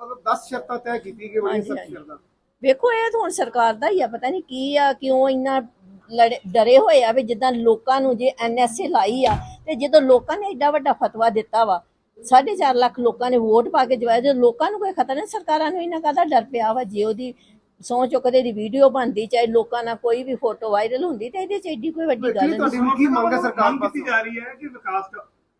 ਮਤਲਬ 10 ਸ਼ਰਤਾਂ ਤੈਅ ਕੀਤੀ ਕਿ ਬੜੀ ਹਾਂਜੀ, ਸਖਤ ਹਾਂਜੀ। ਸ਼ਰਤਾਂ। ਵੇਖੋ ਇਹ ਤਾਂ ਹੁਣ ਸਰਕਾਰ ਦਾ ਹੀ ਆ ਪਤਾ ਨਹੀਂ ਕੀ ਆ ਕਿਉਂ ਇੰਨਾ ਲੜੇ- ਡਰੇ ਹੋਏ ਆ ਵੀ ਜਿੱਦਾਂ ਲੋਕਾਂ ਨੂੰ ਜੇ ਐਨਐਸਏ ਲਾਈ ਆ ਤੇ ਜਦੋਂ ਲੋਕਾਂ ਨੇ ਏਡਾ ਵੱਡਾ ਫਤਵਾ ਦਿੱਤਾ ਵਾ 4.5 ਲੱਖ ਲੋਕਾਂ ਨੇ ਵੋਟ ਪਾ ਕੇ ਜਵਾਇਆ ਜੇ ਲੋਕਾਂ ਨੂੰ ਕੋਈ ਖਤਰਾ ਨਹੀਂ ਸਰਕਾਰਾਂ ਨੂੰ ਇਹਨਾਂ ਕਾਹਦਾ ਡਰ ਪਿਆ ਵਾ ਜੇ ਉਹਦੀ ਸੌ ਚੁੱਕਦੇ ਦੀ ਵੀਡੀਓ ਬਣਦੀ ਚਾਹੇ ਲੋਕਾਂ ਨਾਲ ਕੋਈ ਵੀ ਫੋਟੋ ਵਾਇਰਲ ਹੁੰਦੀ ਤੇ ਇਹਦੇ ਚ ਏਡੀ ਕੋਈ ਵੱਡੀ ਗੱਲ ਕੀ ਨਹੀਂ। ਤੁਹਾਡੀ ਹੁਣ ਕੀ ਮੰਗ ਹੈ ਸਰਕਾਰ ਮੰਗ ਕੀਤੀ ਪਾਸੋਂ ਜਾ ਰਹੀ ਹੈ ਕਿ ਵਿਕਾਸ ਕ-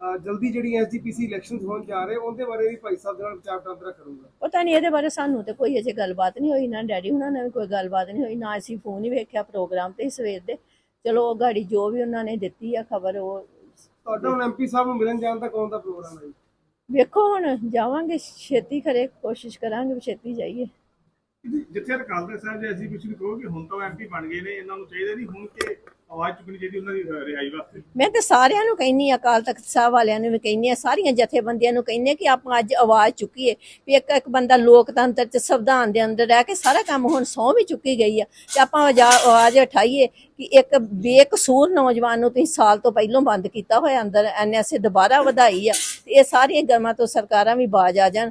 ਜਲਦੀ ਜਿਹੜੀ ਐਸਜੀਪੀਸੀ ਇਲੈਕਸ਼ਨਸ ਹੋਣ ਜਾ ਰਹੇ ਉਹਦੇ ਬਾਰੇ ਵੀ ਭਾਈ ਸਾਹਿਬ ਦੇ ਨਾਲ ਵਿਚਾਰ ਵਟਾਂਦਰਾ ਕਰੂੰਗਾ। ਪਤਾ ਨਹੀਂ ਇਹਦੇ ਬਾਰੇ ਸਾਨੂੰ ਤੇ ਕੋਈ ਅਜੇ ਗੱਲਬਾਤ ਨਹੀਂ ਹੋਈ ਨਾ ਡੈਡੀ ਹੁਣਾਂ ਨਾਲ ਵੀ ਕੋਈ ਗੱਲਬਾਤ ਨਹੀਂ ਹੋਈ ਨਾ ਅਸੀਂ ਫੋਨ ਹੀ ਵੇਖਿਆ ਪ੍ਰੋਗਰਾਮ ਤੇ ਸਵੇਰ ਦੇ। ਚਲੋ ਉਹ ਗਾੜੀ ਜੋ ਵੀ ਉਹਨਾਂ ਨੇ ਦਿੱਤੀ ਆ ਖਬਰ ਉਹ ਤੁਹਾਡਾ ਹੁਣ ਐਮਪੀ ਸਾਹਿਬ ਨੂੰ ਮਿਲਣ ਜਾਣ ਦਾ ਕੌਣ ਦਾ ਪ੍ਰੋਗਰਾਮ ਹੈ ਜੀ? ਵੇਖੋ ਹੁਣ ਜਾਵਾਂਗੇ ਛੇਤੀ ਕਰੇ ਕੋਸ਼ਿਸ਼ ਕਰਾਂਗੇ ਵੀ ਛੇਤੀ ਜਾਈਏ। ਜਿੱਥੇ ਅਕਾਲ ਸਾਹਿਬ ਦੇ ਅਸੀਂ ਕੁਝ ਕਹੋ ਕਿ ਹੁਣ ਤਾਂ ਐਮਪੀ ਬਣ ਗਏ ਨੇ, ਇਹਨਾਂ ਨੂੰ ਚਾਹੀਦਾ ਨਹੀਂ ਹੁਣ ਕਿ ਆਵਾਜ਼ ਚੁੱਕਣੀ ਚਾਹੀਦੀ ਉਹਨਾਂ ਦੀ ਰਿਹਾਈ ਵਾਸਤੇ। ਮੈਂ ਤੇ ਸਾਰਿਆਂ ਨੂੰ ਕਹਿੰਨੀ ਅਕਾਲ ਤਖਤ ਸਾਹਿਬ ਵਾਲਿਆਂ ਨੂੰ ਵੀ ਕਹਿੰਨੀ ਆ ਸਾਰੀਆਂ ਜਥੇਬੰਦੀਆਂ ਨੂੰ ਕਹਿੰਨੀ ਕਿ ਆਪਾਂ ਅੱਜ ਆਵਾਜ਼ ਚੁੱਕੀਏ, ਵੀ ਇੱਕ ਇੱਕ ਬੰਦਾ ਲੋਕਤੰਤਰ ਚ ਸੰਵਿਧਾਨ ਦੇ ਅੰਦਰ ਰਹਿ ਕੇ ਸਾਰਾ ਕੰਮ ਹੁਣ ਸਹੁੰ ਵੀ ਚੁੱਕੀ ਗਈ ਆ ਤੇ ਆਪਾਂ ਆਵਾਜ਼ ਉਠਾਈਏ ਕਿ ਇੱਕ ਬੇਕਸੂਰ ਨੌਜਵਾਨ ਨੂੰ ਤੁਸੀਂ ਸਾਲ ਤੋਂ ਪਹਿਲਾਂ ਬੰਦ ਕੀਤਾ ਹੋਇਆ ਅੰਦਰ ਐਨਐਸਏ ਦੁਬਾਰਾ ਵਧਾਈ ਆ ਇਹ ਸਾਰੀਆਂ ਗਰਮਾਂ ਤੋਂ ਸਰਕਾਰਾਂ ਵੀ ਬਾਜ ਆ ਜਾਣ।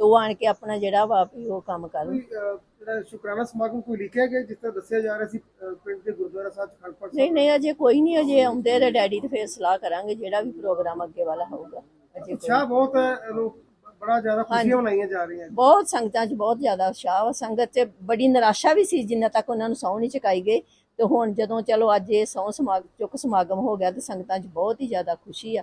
ਤੇ ਉਹ ਆਣ ਕੇ ਆਪਣਾ ਜਿਹੜਾ ਵਾ ਵੀ ਉਹ ਕੰਮ ਕਰਨ। ਕੋਈ ਅਹ, ਜਿਹੜਾ ਸ਼ੁਕਰਾਨਾ ਸਮਾਗਮ ਕੋਈ ਲਿਖਿਆ ਗਿਆ ਜਿਸ ਤਰ੍ਹਾਂ ਦੱਸਿਆ ਜਾ ਰਿਹਾ ਸੀ ਅਹ, ਪਿੰਡ ਦੇ ਗੁਰਦੁਆਰਾ ਸਾਹਿਬ ਚ ਖੜਪੜ ਨਹੀਂ ਨਹੀਂ ਅਜੇ ਕੋਈ ਨਹੀਂ ਅਜੇ ਆਉਂਦੇ ਰੇ ਡੈਡੀ ਤੇ ਫੇਰ ਸਲਾਹ ਕਰਾਂਗੇ ਜਿਹੜਾ ਵੀ ਪ੍ਰੋਗਰਾਮ ਅੱਗੇ ਵਾਲਾ ਹੋਊਗਾ। ਅਜੇ ਉਤਸ਼ਾਹ ਬਹੁਤ ਬੜਾ ਜ਼ਿਆਦਾ ਖੁਸ਼ੀਆਂ ਮਨਾਈਆਂ ਜਾ ਰਹੀਆਂ ਬਹੁਤ ਸੰਗਤਾਂ 'ਚ ਬਹੁਤ ਜ਼ਿਆਦਾ ਉਤਸ਼ਾਹ ਸੰਗਤ 'ਚ ਬੜੀ ਨਿਰਾਸ਼ਾ ਵੀ ਸੀ ਜਿੰਨਾ ਤੱਕ ਉਹਨਾਂ ਨੂੰ ਸਹੁੰ ਨਹੀਂ ਚੁਕਾਈ ਗਈ। ਤੇ ਹੁਣ ਜਦੋਂ ਚਲੋ ਅੱਜ ਇਹ ਸਹੁੰ ਸਮਾਗਮ ਚੁੱਕ ਸਮਾਗਮ ਹੋ ਗਿਆ ਤੇ ਸੰਗਤਾਂ 'ਚ ਬਹੁਤ ਹੀ ਜ਼ਿਆਦਾ ਖੁਸ਼ੀ ਆ।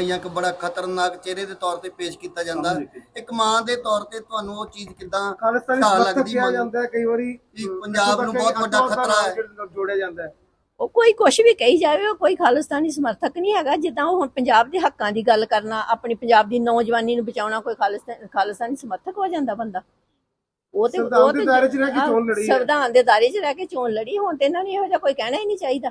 ਇੱਕ ਬੜਾ ਖਤਰਨਾਕ ਚਿਹਰੇ ਦੇ ਤੌਰ ਤੇ ਪੇਸ਼ ਕੀਤਾ ਜਾਂਦਾ। ਇੱਕ ਮਾਂ ਦੇ ਤੌਰ ਤੇ ਤੁਹਾਨੂੰ ਉਹ ਚੀਜ਼ ਕਿਦਾਂ ਖਾਲਿਸਤਾਨੀ ਲੱਗਦੀ ਕਿਹਾ ਜਾਂਦਾ ਹੈ ਕਈ ਵਾਰੀ ਪੰਜਾਬ ਨੂੰ ਬਹੁਤ ਵੱਡਾ ਖਤਰਾ ਹੈ। ਜੋੜਿਆ ਜਾਂਦਾ ਹੈ। ਉਹ ਕੋਈ ਕੁਛ ਵੀ ਕਹੀ ਜਾਵੇ ਉਹ ਕੋਈ ਖਾਲਿਸਤਾਨੀ ਸਮਰਥਕ ਨਹੀਂ ਹੈਗਾ। ਜਿੱਦਾਂ ਉਹ ਹੁਣ ਪੰਜਾਬ ਦੇ ਹੱਕਾਂ ਦੀ ਗੱਲ ਕਰਨਾ ਆਪਣੀ ਪੰਜਾਬ ਦੀ ਨੌਜਵਾਨੀ ਨੂੰ ਬਚਾਉਣਾ ਕੋਈ ਖਾਲਿਸਤਾਨ ਸਮਰਥਕ ਹੋ ਜਾਂਦਾ ਬੰਦਾ। ਉਹ ਤੇ ਸੰਵਿਧਾਨ ਉਹ ਦੇ ਤੇ ਦਾਇਰੇ 'ਚ ਰਹਿ ਕੇ ਆਹ, ਚੋਣ ਲੜੀ ਹੈ। ਸੰਵਿਧਾਨ ਦੇ ਦਾਇਰੇ 'ਚ ਰਹਿ ਕੇ ਚੋਣ ਲੜੀ ਹੁਣ ਤੇ ਇਹਨਾਂ ਨੂੰ ਇਹੋ ਜਿਹਾ ਕੋਈ ਕਹਿਣਾ ਹੀ ਨਹੀਂ ਚਾਹੀਦਾ।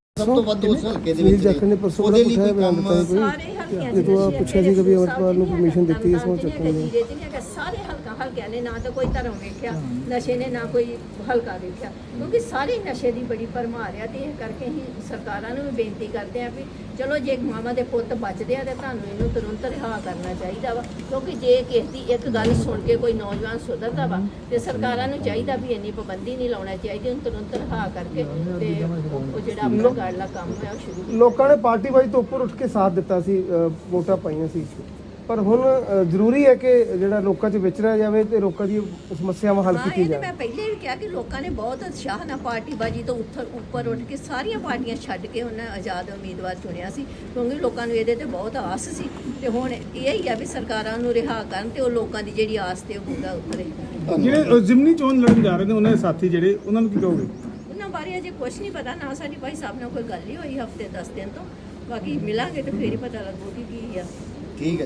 ਸਭ ਤੋਂ ਵੱਧ ਉਸ ਹਲਕੇ ਦੇ ਸੁਨੀਲ ਵਿੱਚ ਜਾਖੜ ਨੇ ਪਰਸੋਂ ਉਹਦੇ ਬੜਾ ਲਈ ਪੁੱਛਿਆ ਕੋਈ ਬਿਆਨ ਕੰਮ ਦਿੱਤਾ ਹੈ ਸਾਰੇ ਹਲਕਿਆਂ ਜੇ ਤੂੰ ਆ ਚ ਪੁੱਛਿਆ ਸੀ ਕਿ ਵੀ ਅਮਰਪਾਲ ਨੂੰ permission ਦਿੱਤੀ ਇਸ ਨੂੰ ਤਰਨਤਾਰਨ ਚੱਕਣ ਦੀ। ਜ਼ਿਲ੍ਹੇ 'ਚ ਨਹੀਂ ਹੈਗਾ, ਸਾਰੇ ਹਲਕਾ ਹਲਕਿਆਂ ਨੇ ਨਾ ਤਾਂ ਕੋਈ ਧਰਮ ਵੇਖਿਆ ਨਸ਼ੇ ਨੇ ਨਾ ਕੋਈ ਹਲਕਾ ਵੇਖਿਆ। ਕਿਉਂਕਿ ਸਾਰੇ ਨਸ਼ੇ ਦੀ ਬੜੀ ਭਰਮਾਰ ਆ ਤੇ ਇਹ ਕਰਕੇ ਹੀ ਸਰਕਾਰਾਂ ਨੂੰ ਵੀ ਬੇਨਤੀ ਕਰਦੇ ਆ ਵੀ ਚਲੋ ਜੇ ਮਾਵਾਂ ਦੇ ਪੁੱਤ ਬਚਦੇ ਆ ਤੇ ਤੁਹਾਨੂੰ ਇਹਨੂੰ ਤੁਰੰਤ ਰਿਹਾ ਕਰਨਾ ਚਾਹੀਦਾ ਵਾ। ਕਿਉਂਕਿ ਜੇ ਕਿਸੇ ਦੀ ਇੱਕ ਗੱਲ ਸੁਣ ਕੇ ਕੋਈ ਨੌਜਵਾਨ ਸੁਧਰਦਾ ਵਾ ਤੇ ਸਰਕਾਰਾਂ ਨੂੰ ਚਾਹੀਦਾ ਵੀ ਇੰਨੀ ਪਾਬੰਦੀ ਨਹੀਂ ਲਾਉਣਾ ਚਾਹੀਦੀ ਉਹਨੂੰ ਤੁਰੰਤ ਰਿਹਾ ਕਰਕੇ ਤੇ ਉਹ ਜਿਹੜਾ ਆਪਣਾ ਗਾੜਲਾ ਕੰਮ ਹੈ ਉਹ ਸ਼ੁਰੂ ਕੀਤਾ। ਲੋਕਾਂ ਨੇ ਪਾਰਟੀ ਵਾਈਜ਼ ਤੋਂ ਉੱਪਰ ਉੱਠ ਕੇ ਸਾਥ ਦਿੱਤਾ ਸੀ ਅ, ਵੋਟਾਂ ਪਾਈਆਂ ਸੀ ਪਰ ਹੁਣ ਅ, ਜ਼ਰੂਰੀ ਹੈ ਕਿ ਜਿਹੜਾ ਲੋਕਾਂ 'ਚ ਵਿਚਰਿਆ ਜਾਵੇ ਤੇ ਲੋਕਾਂ ਦੀ ਸਮੱਸਿਆਵਾਂ ਹੱਲ ਹਾਂ ਕੀਤੀ ਇਹ ਤੇ ਜਾਵੇ ਮੈਂ ਪਹਿਲੇ ਵੀ ਕਿਹਾ ਕਿ ਲੋਕਾਂ ਨੇ ਬਹੁਤ ਉਤਸ਼ਾਹ ਨਾਲ ਪਾਰਟੀਬਾਜੀ ਤੋਂ ਉੱਥਰ ਉੱਪਰ ਉੱਠ ਕੇ ਸਾਰੀਆਂ ਪਾਰਟੀਆਂ ਛੱਡ ਕੇ ਉਹਨਾਂ ਆਜ਼ਾਦ ਉਮੀਦਵਾਰ ਚੁਣਿਆ ਸੀ ਕਿਉਂਕਿ ਲੋਕਾਂ ਨੂੰ ਇਹਦੇ ਤੇ ਬਹੁਤ ਆਸ ਸੀ। ਤੇ ਹੁਣ ਇਹ ਹੀ ਆ ਵੀ ਸਰਕਾਰਾਂ ਨੂੰ ਰਿਹਾ ਕਰਨ ਤੇ ਉਹ ਲੋਕਾਂ ਦੀ ਜਿਹੜੀ ਆਸ ਤੇ ਉਹ ਪੂਰਾ ਉਤਰੇ। ਜਿਹੜੇ ਜ਼ਿਮਨੀ ਚੋਣ ਲੜਨ ਜਾ ਰਹੇ ਨੇ ਉਹਨਾਂ ਦੇ ਸਾਥੀ ਜਿਹੜੇ ਉਹਨਾਂ ਨੂੰ ਕੀ ਕਹੋਗੇ? ਬਾਰੇ ਅਜੇ ਕੁਝ ਨਹੀਂ ਪਤਾ, ਨਾ ਸਾਡੀ ਭਾਈ ਸਾਹਿਬ ਨਾਲ ਕੋਈ ਗੱਲ ਹੀ ਹੋਈ ਹਫ਼ਤੇ 10 ਦਿਨ ਤੋਂ। ਬਾਕੀ ਮਿਲਾਂਗੇ ਤੇ ਫੇਰ ਹੀ ਪਤਾ ਲੱਗੂ ਕਿ ਕੀ ਆ। ਠੀਕ ਹੈ।